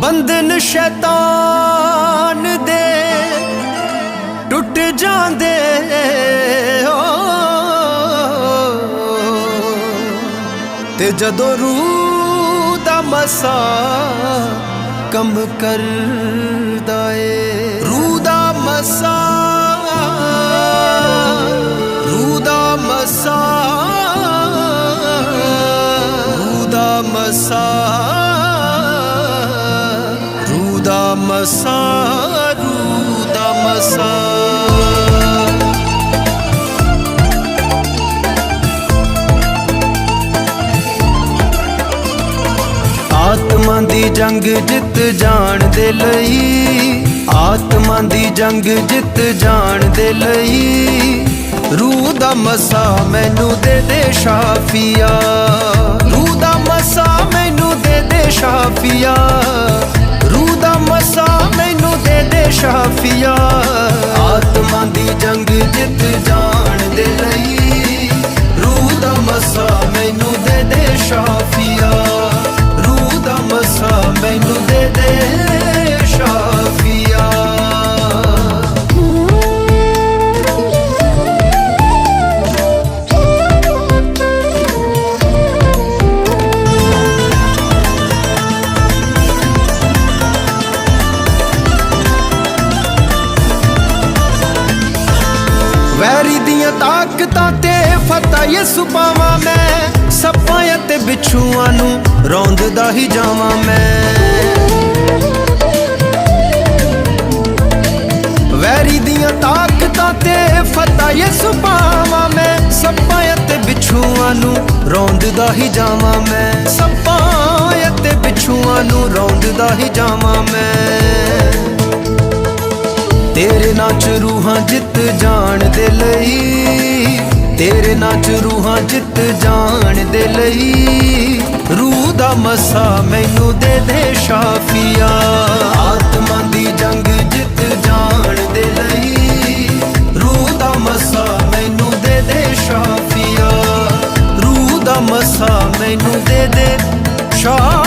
ਬੰਧਨ ਸ਼ੈਤਾਨ ਦੇ ਟੁੱਟ ਜਾਂਦੇ ਓ ਤੇ ਜਦੋਂ ਰੂਹ ਦਾ ਮਸਾ ਕੰਮ ਕਰਦਾ ਏ, ਰੂਹ ਦਾ ਮਸਾ, ਰੂਹ ਦਾ ਮਸਾ, ਰੂਹ ਦਾ ਮਸਾ ਰੂਹ ਰੂ ਮਸਾ ਦਾ ਮਸਾ ਆਤਮਾ ਦੀ ਜੰਗ ਜਿੱਤ ਜਾਣ ਦੇ ਲਈ ਆਤਮਾ ਦੀ ਜੰਗ ਜਿੱਤ ਜਾਣ ਦੇ ਲਈ ਰੂਹ ਦਾ ਮਸਾ ਮੈਨੂੰ ਦੇ ਦੇ ਸ਼ਾਫੀਆ ਰੂਹ ਦਾ ਮਸਾ ਮੈਨੂੰ ਦੇ ਦੇ ਸ਼ਾਫੀਆ ਸ਼ਾਫੀਆ। ਆਤਮਾ ਦੀ ਜੰਗ ਜਿੱਤ ਜਾਣ ਦੇ ਲਈ ਰੂਹ ਦਾ ਮਸਾ ਮੈਨੂੰ ਦੇ ਦੇ ਸ਼ਾਫੀਆ। ਵੈਰੀ ਦੀਆਂ ਤਾਕਤਾਂ ਤੇ ਫਤਹ ਯਿਸੂ ਪਾਵਾਂ ਮੈਂ। ਸੱਪਾਂ ਅਤੇ ਬਿਛੂਆਂ ਨੂੰ ਰੌਂਦਦਾ ਹੀ ਜਾਵਾਂ ਮੈਂ। ਵੈਰੀ ਦੀਆਂ ਤਾਕਤਾਂ ਤੇ ਫਤਹ ਯਿਸੂ ਪਾਵਾਂ ਮੈਂ। ਸੱਪਾਂ ਅਤੇ ਬਿਛੂਆਂ ਨੂੰ ਰੌਂਦਦਾ ਹੀ ਜਾਵਾਂ ਮੈਂ। ਸੱਪਾਂ ਅਤੇ ਬਿਛੂਆਂ ਨੂੰ ਰੌਂਦਦਾ ਹੀ ਜਾਵਾਂ ਮੈਂ। ਤੇਰੇ ਨਾਂ ਚ ਰੂਹਾਂ ਜਿੱਤ ਜਾਣ ਦੇ ਲਈ, ਤੇਰੇ ਨਾਚ ਰੂਹਾਂ ਜਿੱਤ ਜਾਣ ਦੇ ਲਈ। ਰੂਹ ਦਾ ਮਸਾ ਮੈਨੂੰ ਦੇ ਦੇ ਸ਼ਾਫੀਆ। ਆਤਮਾ ਦੀ ਜੰਗ ਜਿੱਤ ਜਾਣ ਦੇ ਲਈ, ਰੂਹ ਦਾ ਮਸਾ ਮੈਨੂੰ ਦੇ ਦੇ ਸ਼ਾਫੀਆ। ਰੂਹ ਦਾ ਮਸਾ ਮੈਨੂੰ ਦੇ ਦੇ ਸ਼ਾਫੀਆ।